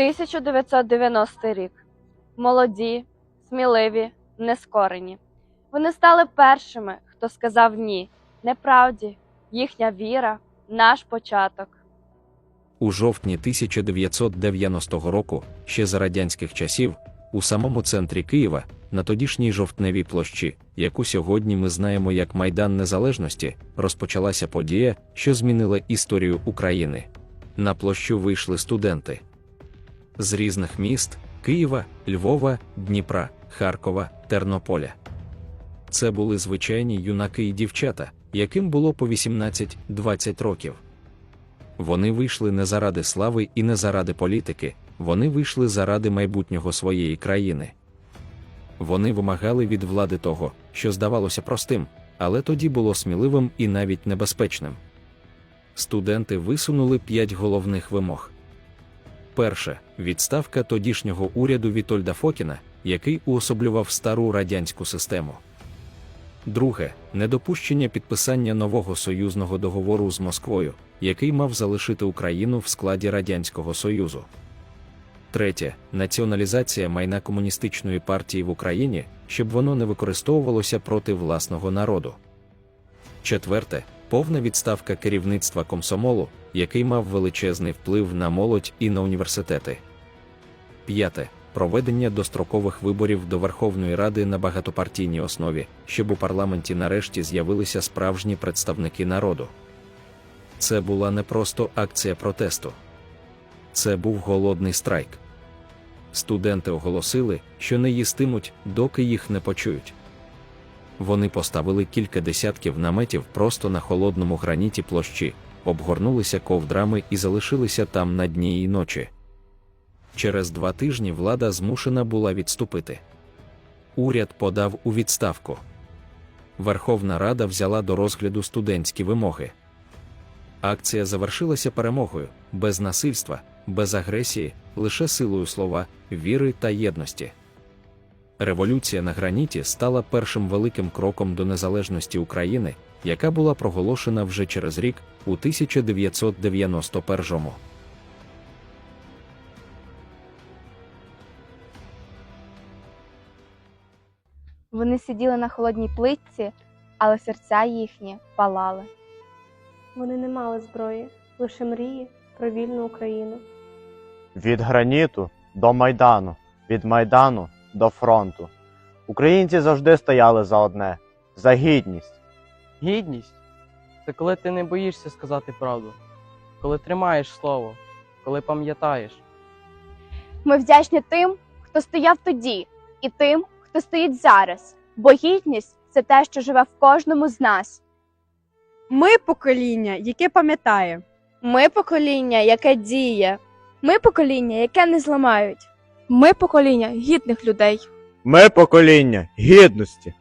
1990 рік. Молоді, сміливі, нескорені. Вони стали першими, хто сказав ні, неправді, їхня віра, наш початок. У жовтні 1990 року, ще за радянських часів, у самому центрі Києва, на тодішній жовтневій площі, яку сьогодні ми знаємо як Майдан Незалежності, розпочалася подія, що змінила історію України. На площу вийшли студенти з різних міст Києва, Львова, Дніпра, Харкова, Тернополя. Це були звичайні юнаки і дівчата, яким було по 18-20 років. Вони вийшли не заради слави і не заради політики, вони вийшли заради майбутнього своєї країни. Вони вимагали від влади того, що здавалося простим, але тоді було сміливим і навіть небезпечним. Студенти висунули п'ять головних вимог. Перше відставка тодішнього уряду Вітольда Фокіна, який уособлював стару радянську систему. Друге недопущення підписання нового союзного договору з Москвою, який мав залишити Україну в складі Радянського Союзу. Третє націоналізація майна комуністичної партії в Україні, щоб воно не використовувалося проти власного народу. Четверте повна відставка керівництва комсомолу, який мав величезний вплив на молодь і на університети. П'яте проведення дострокових виборів до Верховної Ради на багатопартійній основі, щоб у парламенті нарешті з'явилися справжні представники народу. Це була не просто акція протесту. Це був голодний страйк. Студенти оголосили, що не їстимуть, доки їх не почують. Вони поставили кілька десятків наметів просто на холодному граніті площі, обгорнулися ковдрами і залишилися там на дні і ночі. Через два тижні влада змушена була відступити. Уряд подав у відставку. Верховна Рада взяла до розгляду студентські вимоги. Акція завершилася перемогою без насильства, без агресії, лише силою слова, віри та єдності. Революція на граніті стала першим великим кроком до незалежності України, яка була проголошена вже через рік у 1991-му. Вони сиділи на холодній плитці, але серця їхні палали. Вони не мали зброї, лише мрії про вільну Україну. Від граніту до майдану, від майдану до фронту. Українці завжди стояли за одне за гідність. Гідність це коли ти не боїшся сказати правду, коли тримаєш слово, коли пам'ятаєш. Ми вдячні тим, хто стояв тоді, і тим, хто стоїть зараз, бо гідність це те, що живе в кожному з нас. Ми покоління, яке пам'ятає. Ми покоління, яке діє. Ми покоління, яке не зламають. Ми покоління гідних людей. Ми покоління гідності.